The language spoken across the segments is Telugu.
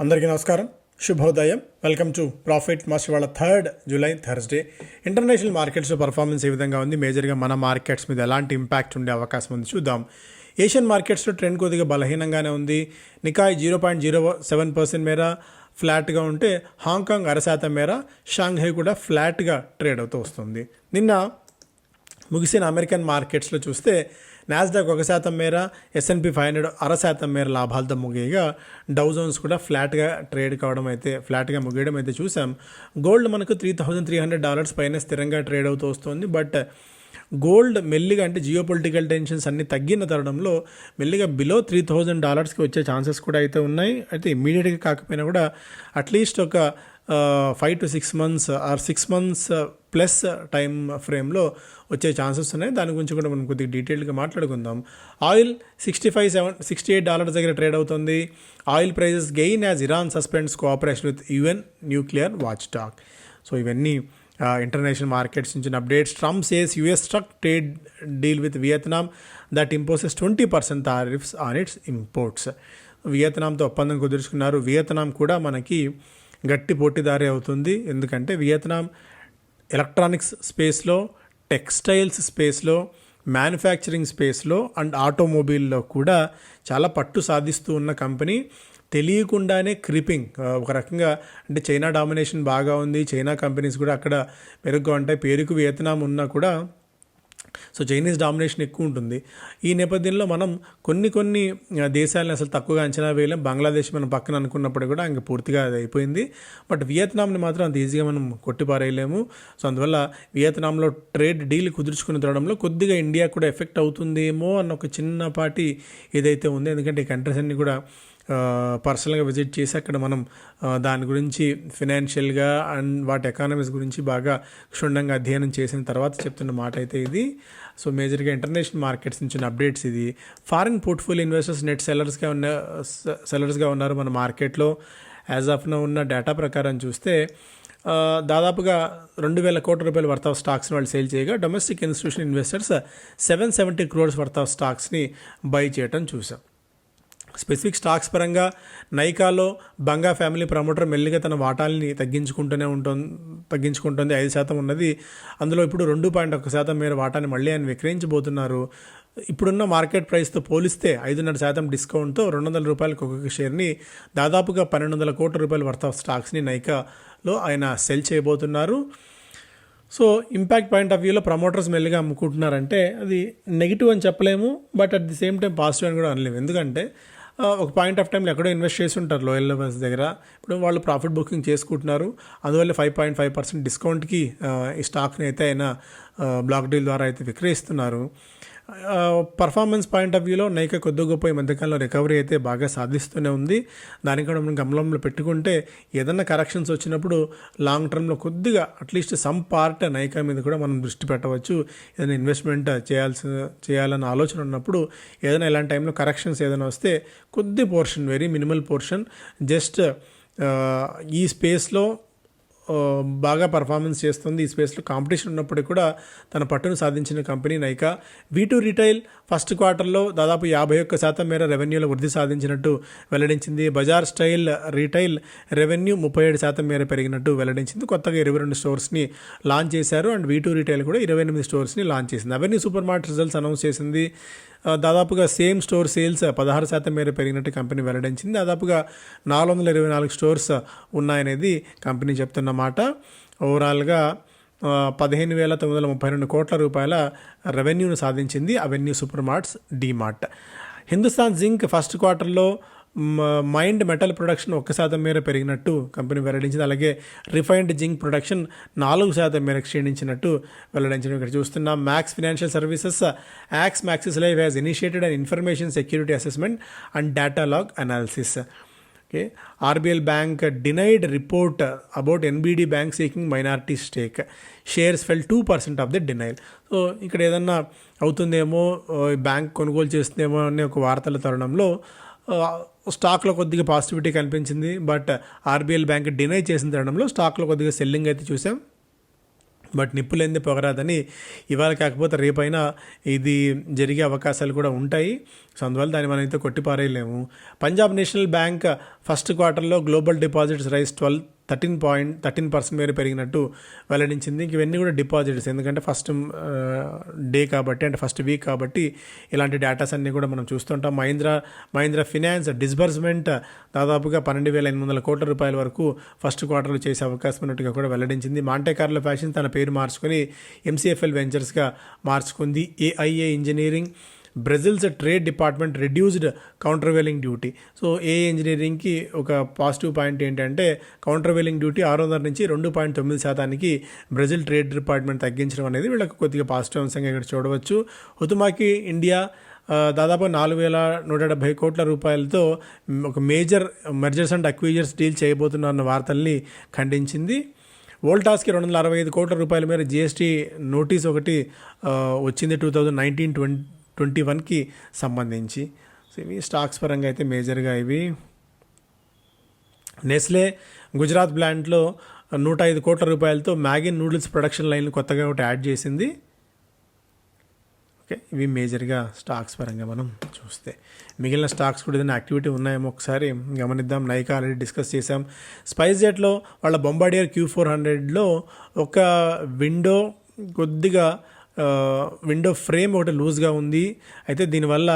అందరికీ నమస్కారం. శుభోదయం. Welcome to profit. మాస్ వాళ్ళ థర్డ్ జూలై థర్స్డే. ఇంటర్నేషనల్ మార్కెట్స్లో పర్ఫార్మెన్స్ ఏ విధంగా ఉంది? మేజర్గా మన మార్కెట్స్ మీద ఎలాంటి ఇంపాక్ట్ ఉండే అవకాశం ఉంది? చూద్దాం. ఏషియన్ మార్కెట్స్లో ట్రెండ్ కొద్దిగా బలహీనంగానే ఉంది. Nikkei zero point zero seven percent మేర ఫ్లాట్గా ఉంటే హాంకాంగ్ అరశాతం మేర షాంఘై కూడా ఫ్లాట్గా ట్రేడ్ అవుతూ వస్తుంది. నిన్న ముగిసిన అమెరికన్ మార్కెట్స్లో చూస్తే నాస్డాక్ ఒక శాతం మేర ఎస్ఎన్పి ఫైవ్ హండ్రెడ్ అర శాతం మేర లాభాలతో ముగియగా డౌ జోన్స్ కూడా ఫ్లాట్గా ట్రేడ్ కావడం అయితే ఫ్లాట్గా ముగియడం అయితే చూసాం. గోల్డ్ మనకు three thousand three hundred dollars పైన స్థిరంగా ట్రేడ్ అవుతూ వస్తుంది. బట్ గోల్డ్ మెల్లిగా అంటే జియో పొలిటికల్ టెన్షన్స్ అన్ని తగ్గిన తరుణంలో మెల్లిగా బిలో త్రీ థౌజండ్ డాలర్స్కి వచ్చే ఛాన్సెస్ కూడా అయితే ఉన్నాయి. అయితే ఇమీడియట్గా కాకపోయినా కూడా అట్లీస్ట్ ఒక five to six months or six months plus time ఫ్రేమ్లో వచ్చే ఛాన్సెస్ ఉన్నాయి. దాని గురించి కూడా మనం కొద్దిగా డీటెయిల్గా మాట్లాడుకుందాం. Oil sixty five seven sixty eight dollars దగ్గర ట్రేడ్ అవుతుంది. Oil prices gain as Iran suspends cooperation with UN nuclear watchdog so ఇవన్నీ ఇంటర్నేషనల్ మార్కెట్స్ నుంచి updates Trump says US struck trade deal with Vietnam that imposes twenty percent tariffs on its imports వియత్నాంతో ఒప్పందం కుదుర్చుకున్నారు. వియత్నాం కూడా మనకి గట్టి పోటీదారి అవుతుంది. ఎందుకంటే వియత్నాం ఎలక్ట్రానిక్స్ స్పేస్లో టెక్స్టైల్స్ స్పేస్లో మ్యానుఫ్యాక్చరింగ్ స్పేస్లో అండ్ ఆటోమొబైల్లో కూడా చాలా పట్టు సాధిస్తూ ఉన్న కంపెనీ. తెలియకుండానే క్రిపింగ్ ఒక రకంగా అంటే చైనా డామినేషన్ బాగా ఉంది. చైనా కంపెనీస్ కూడా అక్కడ మెరుగ్గా ఉంటాయి. పేరుకు వియత్నాం ఉన్నా కూడా సో చైనీస్ డామినేషన్ ఎక్కువ ఉంటుంది. ఈ నేపథ్యంలో మనం కొన్ని కొన్ని దేశాలను అసలు తక్కువగా అంచనా వేయలేం. బంగ్లాదేశ్ మనం పక్కన అనుకున్నప్పుడు కూడా ఇంకా పూర్తిగా అది అయిపోయింది. బట్ వియత్నాంని మాత్రం అంత ఈజీగా మనం కొట్టిపారేయలేము. సో అందువల్ల వియత్నాంలో ట్రేడ్ డీల్ కుదుర్చుకుని తినడంలో కొద్దిగా ఇండియా కూడా ఎఫెక్ట్ అవుతుందేమో అన్న ఒక చిన్నపాటి ఏదైతే ఉంది ఎందుకంటే ఈ కంట్రీస్ అన్నీ కూడా పర్సనల్గా విజిట్ చేసి అక్కడ మనం దాని గురించి ఫినాన్షియల్గా అండ్ వాటి ఎకానమీస్ గురించి బాగా క్షుణ్ణంగా అధ్యయనం చేసిన తర్వాత చెప్తున్న మాట అయితే ఇది. సో మేజర్గా ఇంటర్నేషనల్ మార్కెట్స్ నుంచి అప్డేట్స్ ఇది. ఫారిన్ పోర్ట్ఫోలియో ఇన్వెస్టర్స్ నెట్ సెల్లర్స్గా ఉన్న సెల్లర్స్గా ఉన్నారు మన మార్కెట్లో. యాజ్ ఆఫ్ నో ఉన్న డేటా ప్రకారం చూస్తే దాదాపుగా రెండు వేల కోట్ల రూపాయల వర్త్ ఆఫ్ స్టాక్స్ని వాళ్ళు సేల్ చేయగా domestic institution investors seven seventy crores worth of స్టాక్స్ని buy చేయటం చూసాం. స్పెసిఫిక్ స్టాక్స్ పరంగా నైకాలో బంగా ఫ్యామిలీ ప్రమోటర్ మెల్లిగా తన వాటాల్ని తగ్గించుకుంటూనే ఉంటుంది తగ్గించుకుంటుంది. ఐదు శాతం ఉన్నది. అందులో ఇప్పుడు రెండు పాయింట్ ఒక శాతం మేర వాటాన్ని మళ్ళీ ఆయన విక్రయించబోతున్నారు. ఇప్పుడున్న మార్కెట్ ప్రైస్తో పోలిస్తే ఐదున్నర శాతం డిస్కౌంట్తో రెండు వందల రూపాయలకు ఒక్కొక్క షేర్ని దాదాపుగా పన్నెండు వందల కోట్ల రూపాయల వర్త్ ఆఫ్ స్టాక్స్ని నైకాలో ఆయన సెల్ చేయబోతున్నారు. సో ఇంపాక్ట్ పాయింట్ ఆఫ్ వ్యూలో ప్రమోటర్స్ మెల్లిగా అమ్ముకుంటున్నారంటే అది నెగిటివ్ అని చెప్పలేము but at the same time positive అని కూడా అనలేము. ఎందుకంటే ఒక పాయింట్ ఆఫ్ టైంలో ఎక్కడో ఇన్వెస్ట్ చేసి ఉంటారు లోయల్ లెవెల్స్ దగ్గర. ఇప్పుడు వాళ్ళు ప్రాఫిట్ బుకింగ్ చేసుకుంటున్నారు. అందువల్ల ఫైవ్ పాయింట్ ఫైవ్ పర్సెంట్ డిస్కౌంట్కి ఈ స్టాక్ని అయితే ఆయన బ్లాక్ డీల్ ద్వారా అయితే విక్రయిస్తున్నారు. పర్ఫార్మెన్స్ పాయింట్ ఆఫ్ వ్యూలో నైక కొద్ది గొప్ప ఈ మధ్యకాలంలో రికవరీ అయితే బాగా సాధిస్తూనే ఉంది. దానికి కూడా మనం గమనంలో పెట్టుకుంటే ఏదన్నా కరెక్షన్స్ వచ్చినప్పుడు లాంగ్ టర్మ్లో కొద్దిగా అట్లీస్ట్ సమ్ పార్ట్ నైకా మీద కూడా మనం దృష్టి పెట్టవచ్చు. ఏదైనా ఇన్వెస్ట్మెంట్ చేయాల్సి చేయాలన్న ఆలోచన ఉన్నప్పుడు ఏదైనా ఇలాంటి టైంలో కరెక్షన్స్ ఏదైనా వస్తే కొద్ది portion very minimal portion just ఈ స్పేస్లో బాగా పర్ఫార్మెన్స్ చేస్తుంది. ఈ స్పేస్లో కాంపిటీషన్ ఉన్నప్పటికీ కూడా తన పట్టును సాధించిన company Nykaa. V two retail first క్వార్టర్లో దాదాపు యాభై ఒక్క శాతం మేర రెవెన్యూలో వృద్ధి సాధించినట్టు వెల్లడించింది. బజార్ స్టైల్ రీటైల్ రెవెన్యూ ముప్పై ఏడు శాతం మేర పెరిగినట్టు వెల్లడించింది. కొత్తగా ఇరవై రెండు స్టోర్స్ని లాంచ్ చేశారు. అండ్ వీ టూ రిటైల్ కూడా ఇరవై ఎనిమిది స్టోర్స్ని లాంచ్ చేసింది. అవన్నీ సూపర్ మార్ట్ రిజల్ట్స్ అనౌన్స్ చేసింది దాదాపుగా సేమ్ స్టోర్ సేల్స్ పదహారు శాతం మేర పెరిగినట్టు కంపెనీ వెల్లడించింది. దాదాపుగా నాలుగు వందల ఇరవై నాలుగు స్టోర్స్ ఉన్నాయనేది కంపెనీ చెప్తున్నమాట ఓవరాల్గా పదిహేను వేల తొమ్మిది వందల ముప్పై రెండు కోట్ల రూపాయల రెవెన్యూను సాధించింది Avenue super marts DMart. Hindustan zinc first క్వార్టర్లో మైండ్ మెటల్ ప్రొడక్షన్ ఒక్క శాతం మేర పెరిగినట్టు కంపెనీ వెల్లడించింది. అలాగే రిఫైన్డ్ జింక్ ప్రొడక్షన్ నాలుగు శాతం మేర క్షీణించినట్టు వెల్లడించడం ఇక్కడ చూస్తున్నాం. Max financial services ax Maxis life has initiated and information security assessment and data log analysis. Okay. RBL bank denied report about NBD bank seeking minority stake. Shares fell two percent of the denial. So ఇక్కడ ఏదన్నా అవుతుందేమో ఈ బ్యాంక్ కొనుగోలు చేస్తుందేమో అనే ఒక వార్తల తరుణంలో స్టాక్లో కొద్దిగా పాజిటివిటీ కనిపించింది. బట్ ఆర్బీఎల్ బ్యాంక్ డినై చేసిన తరుణంలో స్టాక్లో కొద్దిగా సెల్లింగ్ అయితే చూసాం. బట్ నిప్పులేంది పొగరాదని ఇవాళ కాకపోతే రేపైనా ఇది జరిగే అవకాశాలు కూడా ఉంటాయి. సో అందువల్ల దాన్ని మనం అయితే కొట్టిపారేయలేము. పంజాబ్ నేషనల్ బ్యాంక్ ఫస్ట్ క్వార్టర్లో global deposits rise twelve thirteen point thirteen percent మేర పెరిగినట్టు వెల్లడించింది. ఇంక ఇవన్నీ కూడా డిపాజిట్స్. ఎందుకంటే ఫస్ట్ డే కాబట్టి అంటే ఫస్ట్ వీక్ కాబట్టి ఇలాంటి డేటాస్ అన్నీ కూడా మనం చూస్తుంటాం. మహీంద్రా మహీంద్రా ఫినాన్స్ డిస్బర్స్మెంట్ దాదాపుగా పన్నెండు వేల ఎనిమిది వందల కోట్ల రూపాయల వరకు ఫస్ట్ క్వార్టర్లో చేసే అవకాశం ఉన్నట్టుగా కూడా వెల్లడించింది. మాంటేకార్లో ఫ్యాషన్ తన పేరు మార్చుకొని ఎంసీఎఫ్ఎల్ వెంచర్స్గా మార్చుకుంది. AIA engineering Brazil's trade department reduced countervailing duty so A ఇంజనీరింగ్కి ఒక పాజిటివ్ పాయింట్ ఏంటంటే కౌంటర్వెలింగ్ డ్యూటీ ఆరు వందల నుంచి రెండు పాయింట్ తొమ్మిది శాతానికి బ్రెజిల్ ట్రేడ్ డిపార్ట్మెంట్ తగ్గించడం అనేది వీళ్ళకి కొద్దిగా పాజిటివ్ అంశంగా ఇక్కడ చూడవచ్చు. హుతుమాకి ఇండియా దాదాపు నాలుగు వేల నూట డెబ్బై కోట్ల రూపాయలతో ఒక major mergers and acquisitions deal చేయబోతున్న వార్తల్ని ఖండించింది. వోల్టాస్కి రెండు వందల అరవై ఐదు కోట్ల రూపాయల మేర జిఎస్టీ నోటీస్ ఒకటి వచ్చింది two thousand nineteen twenty twenty వన్కి సంబంధించి. సో ఇవి స్టాక్స్ పరంగా అయితే మేజర్గా ఇవి. నెస్లే గుజరాత్ ప్లాంట్లో నూట ఐదు కోట్ల రూపాయలతో మ్యాగిన్ నూడిల్స్ ప్రొడక్షన్ లైన్ కొత్తగా ఒకటి యాడ్ చేసింది. ఓకే ఇవి మేజర్గా స్టాక్స్ పరంగా మనం చూస్తే. మిగిలిన స్టాక్స్ కూడా ఏదైనా యాక్టివిటీ ఉన్నాయేమో ఒకసారి గమనిద్దాం. నైకా ఆల్రెడీ డిస్కస్ చేసాం స్పైస్ జెట్లో వాళ్ళ బొంబాడియర్ క్యూ ఫోర్ హండ్రెడ్లో ఒక విండో కొద్దిగా విండో ఫ్రేమ్ ఒకటి లూజ్గా ఉంది. అయితే దీనివల్ల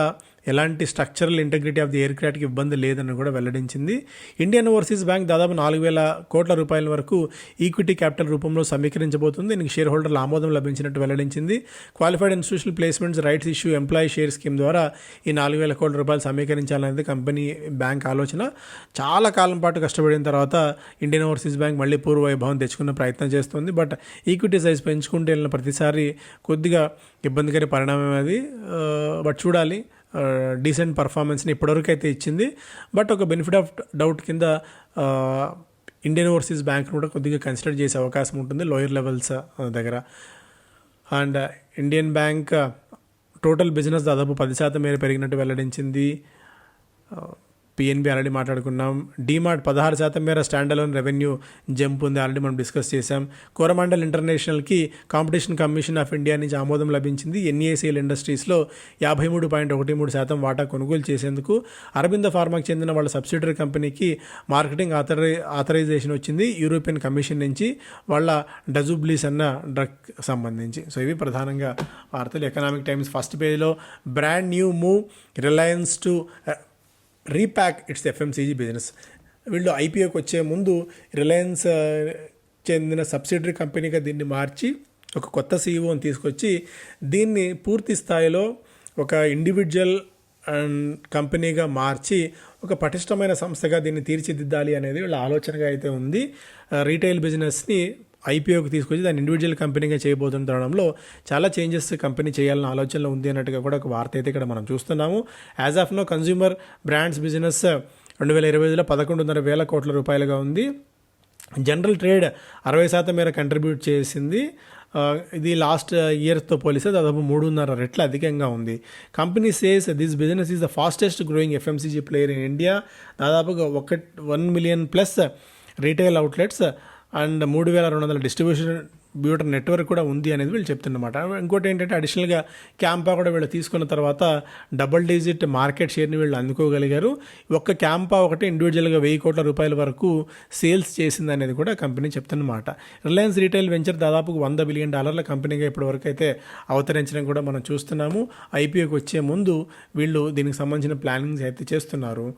ఎలాంటి స్ట్రక్చరల్ ఇంటగ్రిటీ ఆఫ్ ది ఎయిర్ క్రాఫ్ట్కి ఇబ్బంది లేదని కూడా వెల్లడించింది. ఇండియన్ ఓవర్సీస్ బ్యాంక్ దాదాపు నాలుగు వేల కోట్ల రూపాయల వరకు ఈక్విటీ క్యాపిటల్ రూపంలో సమీకరించబోతుంది. దీనికి షేర్ హోల్డర్ల ఆమోదం లభించినట్టు వెల్లడించింది. Qualified institutional placements rights issue employee share scheme ద్వారా ఈ నాలుగు వేల కోట్ల రూపాయలు సమీకరించాలనేది కంపెనీ బ్యాంక్ ఆలోచన. చాలా కాలం పాటు కష్టపడిన తర్వాత ఇండియన్ ఓవర్సీస్ బ్యాంక్ మళ్ళీ పూర్వ వైభవం తెచ్చుకునే ప్రయత్నం చేస్తుంది. బట్ ఈక్విటీ సైజ్ పెంచుకుంటూ వెళ్ళిన ప్రతిసారి కొద్దిగా ఇబ్బందికర పరిణామం అది. Uh, బట్ చూడాలి. డీసెంట్ పర్ఫార్మెన్స్ని ఇప్పటివరకు అయితే ఇచ్చింది. బట్ ఒక బెనిఫిట్ ఆఫ్ డౌట్ కింద ఇండియన్ ఓవర్సీస్ బ్యాంక్ను కూడా కొద్దిగా కన్సిడర్ చేసే అవకాశం ఉంటుంది లోయర్ లెవెల్స్ దగ్గర. And Indian bank total business దాదాపు పది శాతం మేర పెరిగినట్టు వెల్లడించింది. పిఎన్బి ఆల్రెడీ మాట్లాడుకున్నాం. డీమార్ట్ పదహారు శాతం మేర స్టాండ్ అలోన్ రెవెన్యూ జంప్ ఉంది ఆల్రెడీ మనం డిస్కస్ చేసాం కోరమండల్ ఇంటర్నేషనల్కి కాంపిటీషన్ కమిషన్ ఆఫ్ ఇండియా నుంచి ఆమోదం లభించింది. ఎన్ఈఏసీఎల్ ఇండస్ట్రీస్లో యాభై మూడు పాయింట్ ఒకటి మూడు శాతం వాటా కొనుగోలు చేసేందుకు అరవింద ఫార్మాకి చెందిన వాళ్ళ సబ్సిడరీ కంపెనీకి మార్కెటింగ్ ఆథరై ఆథరైజేషన్ వచ్చింది. యూరోపియన్ కమిషన్ నుంచి వాళ్ళ డజుబ్లీస్ అన్న డ్రగ్ సంబంధించి. సో ఇవి ప్రధానంగా వార్తలు. ఎకనామిక్ టైమ్స్ ఫస్ట్ పేజ్లో brand new move Reliance to repack its FMCG business వీళ్ళు ఐపీఓకి వచ్చే ముందు రిలయన్స్ uh, చెందిన సబ్సిడరీ కంపెనీగా దీన్ని మార్చి ఒక కొత్త సీఈఓని తీసుకొచ్చి దీన్ని పూర్తి స్థాయిలో ఒక ఇండివిజువల్ అండ్ కంపెనీగా మార్చి ఒక పటిష్టమైన సంస్థగా దీన్ని తీర్చిదిద్దాలి అనేది వీళ్ళ ఆలోచనగా అయితే ఉంది. Uh, రీటైల్ బిజినెస్ని ఐపీఓకి తీసుకొచ్చి దాన్ని ఇండివిజువల్ కంపెనీగా చేయబోతున్న తరుణంలో చాలా చేంజెస్ కంపెనీ చేయాలన్న ఆలోచనలో ఉంది అన్నట్టుగా కూడా ఒక వార్త అయితే ఇక్కడ మనం చూస్తున్నాము. As of now consumer brands business రెండు వేల ఇరవై ఐదులో పదకొండున్నర వేల కోట్ల రూపాయలుగా ఉంది. జనరల్ ట్రేడ్ అరవై శాతం మేర కంట్రిబ్యూట్ చేసింది. ఇది లాస్ట్ ఇయర్తో పోలిస్తే దాదాపు మూడున్నర రెట్ల అధికంగా ఉంది. Company says this business is the fastest growing FMCG player in India దాదాపుగా ఒక one million plus retail outlets and మూడు వేల రెండు వందల డిస్ట్రిబ్యూషన్ బ్యూటర్ నెట్వర్క్ కూడా ఉంది అనేది వీళ్ళు చెప్తున్నమాట. ఇంకోటి ఏంటంటే అడిషనల్గా క్యాంపా కూడా వీళ్ళు తీసుకున్న తర్వాత డబుల్ డిజిట్ మార్కెట్ షేర్ని వీళ్ళు అందుకోగలిగారు. ఒక్క క్యాంపా ఒకటి ఇండివిజువల్గా వెయ్యి కోట్ల రూపాయల వరకు సేల్స్ చేసింది అనేది కూడా కంపెనీ చెప్తున్నమాట. రిలయన్స్ రీటైల్ వెంచర్ దాదాపు వంద బిలియన్ డాలర్ల కంపెనీగా ఇప్పటివరకు అయితే అవతరించడం కూడా మనం చూస్తున్నాము. ఐపీఓకి వచ్చే ముందు వీళ్ళు దీనికి సంబంధించిన ప్లానింగ్స్ అయితే చేస్తున్నారు.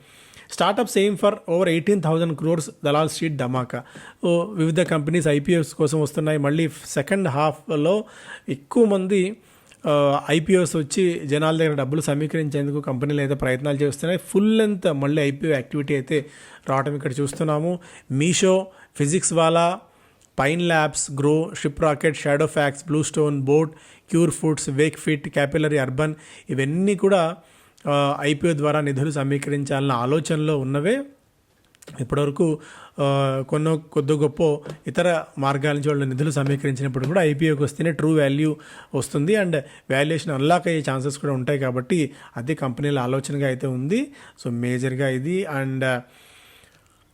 Startups aim for over eighteen thousand crores Dalal street dhamaka. ఓ వివిధ కంపెనీస్ ఐపీఎస్ కోసం వస్తున్నాయి. మళ్ళీ సెకండ్ హాఫ్లో ఎక్కువ మంది ఐపీఓస్ వచ్చి జనాల దగ్గర డబ్బులు సమీకరించేందుకు కంపెనీలు అయితే ప్రయత్నాలు చేస్తున్నాయి. ఫుల్ లెంత్ మళ్ళీ ఐపీఓ యాక్టివిటీ అయితే రావడం ఇక్కడ చూస్తున్నాము. Meesho PhysicsWallah Pine Labs Groww Shiprocket Shadowfax BlueStone boAt Cure Foods Wakefit Capillary Urban ఇవన్నీ కూడా ఐపీఓ ద్వారా నిధులు సమీకరించాలన్న ఆలోచనలో ఉన్నవే ఇప్పటివరకు కొన్నో కొద్ది గొప్ప ఇతర మార్గాల నుంచి వాళ్ళు నిధులు సమీకరించినప్పుడు కూడా ఐపీఓకి వస్తేనే ట్రూ వాల్యూ వస్తుంది. అండ్ వాల్యుయేషన్ అన్లాక్ అయ్యే ఛాన్సెస్ కూడా ఉంటాయి కాబట్టి అది కంపెనీల ఆలోచనగా అయితే ఉంది. సో మేజర్గా ఇది. And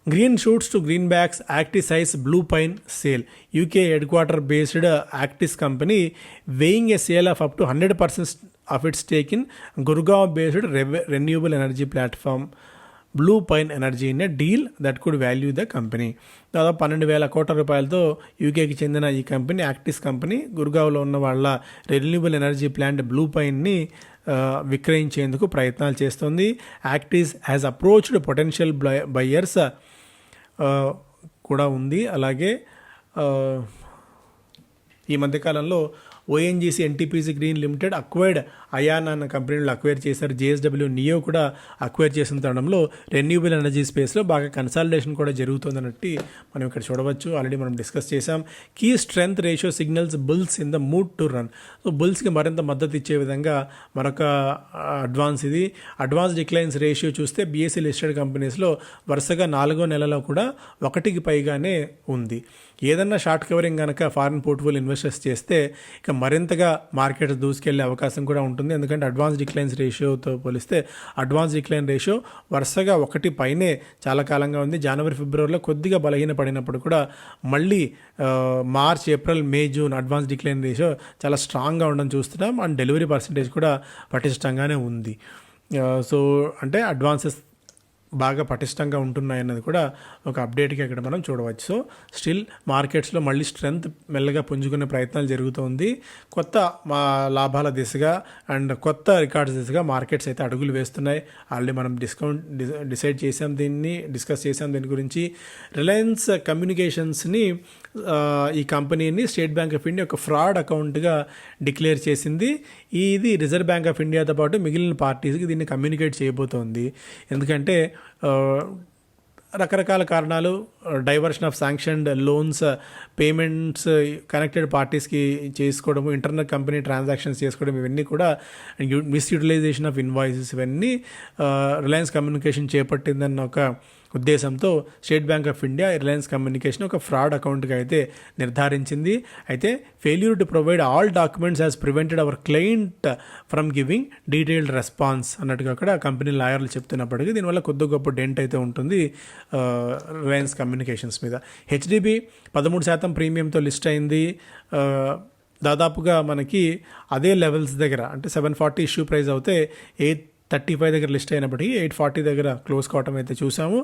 green shoots to green bags Actis eyes Blue Pine sale. UK headquarter based Actis company weighing a sale of up to hundred percent of its take in Gurgaon based renewable energy platform Blue Pine energy in a deal that could value the company దాదాపు పన్నెండు వేల కోట్ల రూపాయలతో యూకేకి చెందిన ఈ కంపెనీ యాక్టిస్ కంపెనీ గుర్గావ్లో ఉన్న వాళ్ళ రెన్యూబుల్ ఎనర్జీ ప్లాంట్ బ్లూ పైన్ని విక్రయించేందుకు ప్రయత్నాలు చేస్తుంది. Actis has approached potential buyers కూడా ఉంది. అలాగే ఈ మధ్యకాలంలో ONGC NTPC green limited acquired Ayana అన్న కంపెనీలు అక్వైర్ చేశారు. జేఎస్డబ్ల్యూ నియో కూడా అక్వైర్ చేసిన తరుణంలో రెన్యూబుల్ ఎనర్జీ స్పేస్లో బాగా కన్సాలిడేషన్ కూడా జరుగుతుందన్నట్టు మనం ఇక్కడ చూడవచ్చు. ఆల్రెడీ మనం డిస్కస్ చేసాం key strength ratio signals bulls in the mood to run so బుల్స్కి మరింత మద్దతు ఇచ్చే విధంగా మరొక అడ్వాన్స్ ఇది. అడ్వాన్స్ డిక్లైన్స్ రేషియో చూస్తే బీఎస్సీ లిస్టెడ్ కంపెనీస్లో వరుసగా నాలుగో నెలలో కూడా ఒకటికి పైగానే ఉంది. ఏదన్నా షార్ట్ కవరింగ్ కనుక ఫారిన్ పోర్ట్ఫోలియో ఇన్వెస్టర్స్ చేస్తే ఇక మరింతగా మార్కెట్ దూసుకెళ్ళే అవకాశం కూడా ఉంటుంది. ఎందుకంటే అడ్వాన్స్ డిక్లైన్స్ రేషియోతో పోలిస్తే అడ్వాన్స్ డిక్లైన్ రేషియో వరుసగా ఒకటి పైనే చాలా కాలంగా ఉంది. జనవరి ఫిబ్రవరిలో కొద్దిగా బలహీన పడినప్పుడు కూడా మళ్ళీ March April May June advance decline ratio చాలా స్ట్రాంగ్గా ఉండడం చూస్తున్నాం. అండ్ డెలివరీ పర్సంటేజ్ కూడా పటిష్టంగానే ఉంది. సో అంటే అడ్వాన్సెస్ బాగా పటిష్టంగా ఉంటున్నాయన్నది కూడా ఒక అప్డేట్గా ఇక్కడ మనం చూడవచ్చు. సో స్టిల్ మార్కెట్స్లో మళ్ళీ స్ట్రెంగ్త్ మెల్లగా పుంజుకునే ప్రయత్నాలు జరుగుతోంది. కొత్త మా లాభాల దిశగా అండ్ కొత్త రికార్డ్స్ దిశగా మార్కెట్స్ అయితే అడుగులు వేస్తున్నాయి. ఆల్రెడీ మనం డిస్కౌంట్ డిసైడ్ చేసాం దీన్ని డిస్కస్ చేసాం దీని గురించి. రిలయన్స్ కమ్యూనికేషన్స్ని ఈ కంపెనీని స్టేట్ బ్యాంక్ ఆఫ్ ఇండియా ఒక ఫ్రాడ్ అకౌంట్గా డిక్లేర్ చేసింది. ఇది రిజర్వ్ బ్యాంక్ ఆఫ్ ఇండియాతో పాటు మిగిలిన పార్టీస్కి దీన్ని కమ్యూనికేట్ చేయబోతోంది. ఎందుకంటే రకరకాల కారణాలు diversion of sanctioned loans payments connected పార్టీస్కి చేసుకోవడము ఇంటర్నల్ కంపెనీ ట్రాన్సాక్షన్స్ చేసుకోవడం ఇవన్నీ కూడా మిస్యూటిలైజేషన్ ఆఫ్ ఇన్వాయిసెస్ ఇవన్నీ రిలయన్స్ కమ్యూనికేషన్ చేపట్టిందన్న ఒక ఉద్దేశంతో State Bank of India Reliance communication ఒక ఫ్రాడ్ అకౌంట్గా అయితే నిర్ధారించింది. అయితే failure to provide all documents has prevented our client from giving detailed response అన్నట్టుగా అక్కడ కంపెనీ లాయర్లు చెప్తున్నప్పటికీ దీనివల్ల కొద్ది గొప్ప డెంట్ అయితే ఉంటుంది రిలయన్స్ కమ్యూనికేషన్స్ మీద. హెచ్డిబి పదమూడు శాతం ప్రీమియంతో లిస్ట్ అయింది. దాదాపుగా మనకి అదే లెవెల్స్ దగ్గర అంటే సెవెన్ ఫార్టీ ఇష్యూ ప్రైస్ అవుతే ఎయిట్ థర్టీ ఫైవ్ దగ్గర లిస్ట్ అయినప్పటికీ ఎయిట్ ఫార్టీ దగ్గర క్లోజ్ కావటం అయితే చూసాము.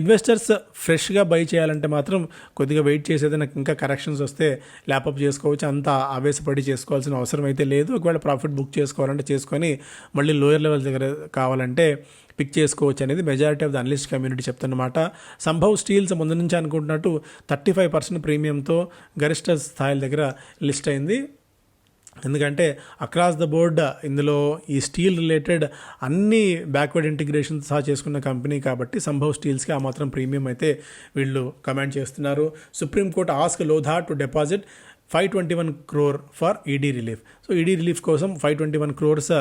ఇన్వెస్టర్స్ ఫ్రెష్గా బై చేయాలంటే మాత్రం కొద్దిగా వెయిట్ చేసేది నాకు ఇంకా కరెక్షన్స్ వస్తే ల్యాప్అప్ చేసుకోవచ్చు అంత ఆవేశపడి చేసుకోవాల్సిన అవసరం అయితే లేదు. ఒకవేళ ప్రాఫిట్ బుక్ చేసుకోవాలంటే చేసుకొని మళ్ళీ లోయర్ లెవెల్ దగ్గర కావాలంటే పిక్ చేసుకోవచ్చు అనేది majority of the analyst community చెప్తున్నమాట. Sambhav steels ముందు నుంచి అనుకుంటున్నట్టు థర్టీ ఫైవ్ పర్సెంట్ ప్రీమియంతో గరిష్ట స్థాయిల దగ్గర లిస్ట్ అయింది. ఎందుకంటే అక్రాస్ ద బోర్డ్ ఇందులో ఈ స్టీల్ రిలేటెడ్ అన్ని బ్యాక్వర్డ్ ఇంటిగ్రేషన్ సహా చేసుకున్న కంపెనీ కాబట్టి సంభవ్ స్టీల్స్కి ఆ మాత్రం ప్రీమియం అయితే వీళ్ళు కమాండ్ చేస్తున్నారు. Supreme court ask Lodha to deposit five twenty one crore for ED relief. So ED relief కోసం ఫైవ్ ట్వంటీ వన్ క్రోర్స్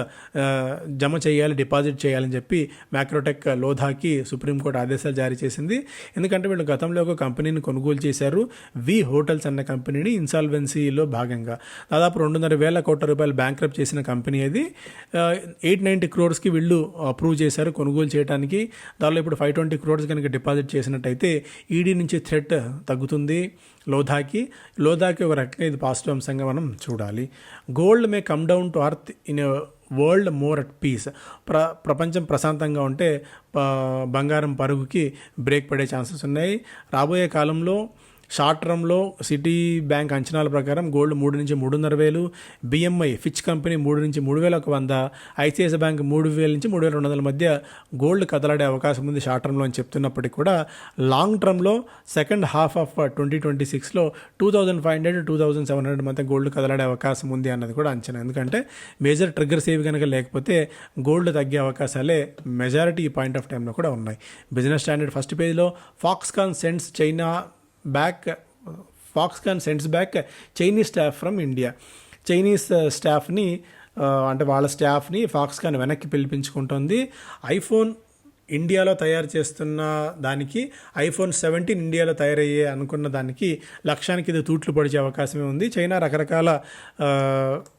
జమ చేయాలి డిపాజిట్ చేయాలని చెప్పి మ్యాక్రోటెక్ లోధాకి సుప్రీంకోర్టు ఆదేశాలు జారీ చేసింది. ఎందుకంటే వీళ్ళు గతంలో ఒక కంపెనీని కొనుగోలు చేశారు. వి హోటల్స్ అన్న కంపెనీని ఇన్సాల్వెన్సీలో భాగంగా. దాదాపు రెండున్నర వేల కోట్ల రూపాయలు బ్యాంక్రప్ చేసిన కంపెనీ అది. ఎయిట్ నైంటీ క్రోర్స్కి వీళ్ళు అప్రూవ్ చేశారు కొనుగోలు చేయడానికి దానిలో ఇప్పుడు ఫైవ్ ట్వంటీ క్రోర్స్ కనుక డిపాజిట్ చేసినట్టయితే ఈడీ నుంచి థ్రెట్ తగ్గుతుంది. లోధాకి. లోధాకి ఒక రకంగా ఇది పాజిటివ్ అంశంగా మనం చూడాలి. Gold may come down to earth in world more at peace. ప్ర ప్రపంచం ప్రశాంతంగా ఉంటే బంగారం పరుగుకి బ్రేక్ పడే ఛాన్సెస్ ఉన్నాయి. రాబోయే కాలంలో షార్ట్ టర్మ్లో సిటీ బ్యాంక్ అంచనాల ప్రకారం గోల్డ్ మూడు నుంచి మూడున్నర వేలు బిఎంఐ ఫిచ్ కంపెనీ మూడు నుంచి మూడు వేల ఒక వంద ఐసిఐసి బ్యాంక్ మూడు వేల నుంచి మూడు వేల రెండు వందల మధ్య గోల్డ్ కదలాడే అవకాశం ఉంది షార్ట్ టర్మ్లో అని చెప్తున్నప్పటికీ కూడా. లాంగ్ టర్మ్లో second half of twenty twenty సిక్స్లో two thousand five hundred two thousand seven hundred మధ్య గోల్డ్ కదలాడే అవకాశం ఉంది అన్నది కూడా అంచనా. ఎందుకంటే మేజర్ ట్రిగ్గర్స్ ఏవి కనుక లేకపోతే గోల్డ్ తగ్గే అవకాశాలే మెజారిటీ పాయింట్ ఆఫ్ టైంలో కూడా ఉన్నాయి. బిజినెస్ స్టాండర్డ్ ఫస్ట్ పేజ్లో Foxconn sends China back Foxconn sends back Chinese staff from India Chinese స్టాఫ్ని అంటే వాళ్ళ స్టాఫ్ని ఫాక్స్కాన్ వెనక్కి పిలిపించుకుంటుంది. ఐఫోన్ ఇండియాలో తయారు చేస్తున్న దానికి ఐఫోన్ సెవెంటీన్ ఇండియాలో తయారయ్యే అనుకున్న దానికి లక్ష్యానికి ఇది తూట్లు పడిచే అవకాశమే ఉంది. చైనా రకరకాల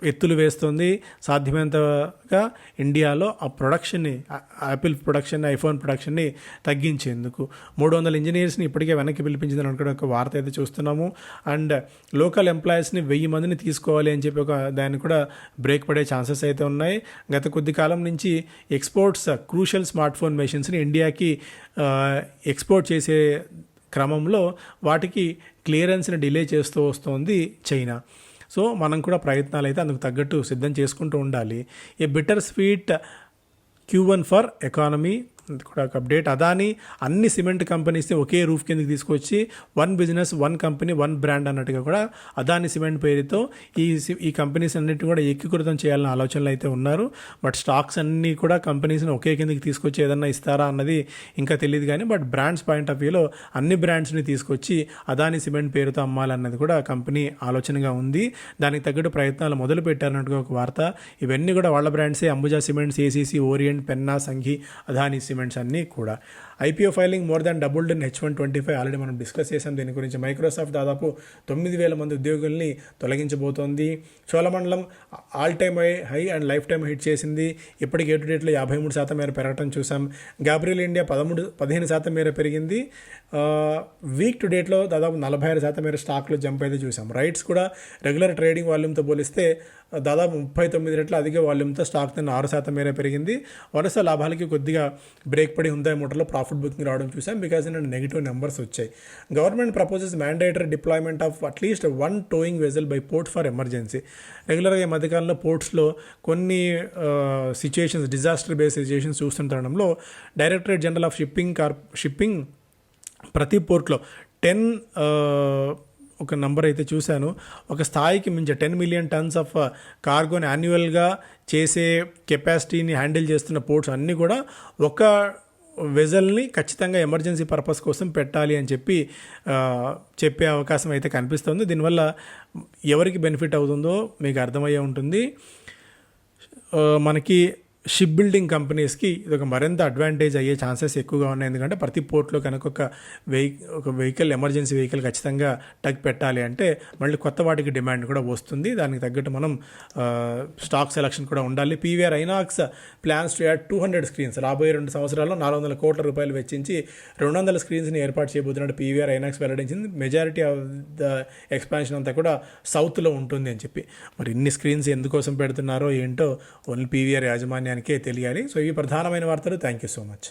ఎత్తులు వేస్తుంది. సాధ్యమైనంతగా ఇండియాలో ఆ ప్రొడక్షన్ని యాపిల్ ప్రొడక్షన్ ఐఫోన్ ప్రొడక్షన్ని తగ్గించేందుకు. మూడు వందల ఇంజనీర్స్ని ఇప్పటికే వెనక్కి పిలిపించిందని అనుకునే ఒక వార్త అయితే చూస్తున్నాము. అండ్ లోకల్ ఎంప్లాయీస్ని వెయ్యి మందిని తీసుకోవాలి అని చెప్పి ఒక దాన్ని కూడా బ్రేక్ పడే ఛాన్సెస్ అయితే ఉన్నాయి. గత కొద్ది కాలం నుంచి exports crucial smart phone machine మెషిన్స్ని ఇండియాకి ఎక్స్పోర్ట్ చేసే క్రమంలో వాటికి క్లియరెన్స్ని డిలే చేస్తూ వస్తోంది చైనా. సో మనం కూడా ప్రయత్నాలు అయితే అందుకు తగ్గట్టు సిద్ధం చేసుకుంటూ ఉండాలి. A bitter sweet Q one for economy కూడా ఒక అప్డేట్ అదాని అన్ని సిమెంట్ కంపెనీస్ని ఒకే రూఫ్ కిందకి తీసుకొచ్చి one business one company one brand అన్నట్టుగా కూడా అదాని సిమెంట్ పేరుతో ఈ సి- ఈ కంపెనీస్ అన్నిటి కూడా ఏకీకృతం చేయాలన్న ఆలోచనలు అయితే ఉన్నారు. బట్ స్టాక్స్ అన్నీ కూడా కంపెనీస్ని ఒకే కిందకి తీసుకొచ్చి ఏదన్నా ఇస్తారా అన్నది ఇంకా తెలియదు కానీ బట్ బ్రాండ్స్ పాయింట్ ఆఫ్ వ్యూలో అన్ని బ్రాండ్స్ని తీసుకొచ్చి అదాని సిమెంట్ పేరుతో అమ్మాలన్నది కూడా కంపెనీ ఆలోచనగా ఉంది. దానికి తగ్గట్టు ప్రయత్నాలు మొదలు పెట్టారన్నట్టుగా ఒక వార్త. ఇవన్నీ కూడా వాళ్ళ బ్రాండ్సే Ambuja cements ACC Orient Penna Sanghi Adani cements అన్నీ కూడా. IPO filing more than doubled in H one twenty five already మనం డిస్కస్ చేసాం దీని గురించి. మైక్రోసాఫ్ట్ దాదాపు తొమ్మిది వేల మంది ఉద్యోగుల్ని తొలగించబోతోంది. Cholamandalam all time high high and life time hit చేసింది. ఇప్పటికి ఏటు డేట్లో యాభై మూడు శాతం మేర పెరగటం చూసాం గాబ్రియల్ ఇండియా పదమూడు పదిహేను శాతం మేర పెరిగింది. వీక్ టు డేట్లో దాదాపు నలభై ఆరు శాతం మేర స్టాక్లో జంప్ అయితే చూసాం రైట్స్ కూడా రెగ్యులర్ ట్రేడింగ్ వాల్యూమ్తో పోలిస్తే దాదాపు ముప్పై తొమ్మిది రెట్ల అధిక వాల్యూమ్తో స్టాక్ నిన్న ఆరు శాతం మేర పెరిగింది. వరుస లాభాలకి కొద్దిగా బ్రేక్ పడి హుందాయ్ మోటార్లో ప్రాఫిట్ బుకింగ్ రావడం చూసాం బికాజ్ నేను నెగిటివ్ నెంబర్స్ వచ్చాయి. Government proposes mandatory deployment of at least one towing vessel by port for emergency రెగ్యులర్గా ఈ మధ్యకాలంలో పోర్ట్స్లో కొన్ని situations disaster base situations చూస్తుండడంలో directorate general of shipping car shipping ప్రతి పోర్ట్లో టెన్ ఒక నంబర్ అయితే చూశాను. ఒక స్థాయికి మించి టెన్ మిలియన్ టన్స్ ఆఫ్ కార్గోని యాన్యువల్గా చేసే కెపాసిటీని హ్యాండిల్ చేస్తున్న పోర్ట్స్ అన్నీ కూడా ఒక వెజల్ని ఖచ్చితంగా ఎమర్జెన్సీ పర్పస్ కోసం పెట్టాలి అని చెప్పి చెప్పే అవకాశం అయితే కనిపిస్తుంది. దీనివల్ల ఎవరికి బెనిఫిట్ అవుతుందో మీకు అర్థమయ్యే ఉంటుంది. మనకి షిప్ బిల్డింగ్ కంపెనీస్కి ఇది ఒక మరింత అడ్వాంటేజ్ అయ్యే ఛాన్సెస్ ఎక్కువగా ఉన్నాయి. ఎందుకంటే ప్రతి పోర్ట్లో కనుక ఒక వెహి ఒక వెహికల్ ఎమర్జెన్సీ వెహికల్ ఖచ్చితంగా టగ్ పెట్టాలి అంటే మళ్ళీ కొత్త వాటికి డిమాండ్ కూడా వస్తుంది. దానికి తగ్గట్టు మనం స్టాక్ సెలక్షన్ కూడా ఉండాలి. PVR INOX plans to add two hundred screens రాబోయే రెండు సంవత్సరాల్లో నాలుగు వందల కోట్ల రూపాయలు వెచ్చించి రెండు వందల స్క్రీన్స్ని ఏర్పాటు చేయబోతున్నట్టు పీవీఆర్ ఐనాక్స్ వెల్లడించింది. మెజారిటీ ఆఫ్ ద ఎక్స్పాన్షన్ అంతా కూడా సౌత్లో ఉంటుంది అని చెప్పి. మరి ఇన్ని స్క్రీన్స్ ఎందుకోసం పెడుతున్నారో ఏంటో ఓన్లీ పీవీఆర్ ఆయనకే తెలియాలి. సో ఇవి ప్రధానమైన వార్తలు థ్యాంక్ యూ సో మచ్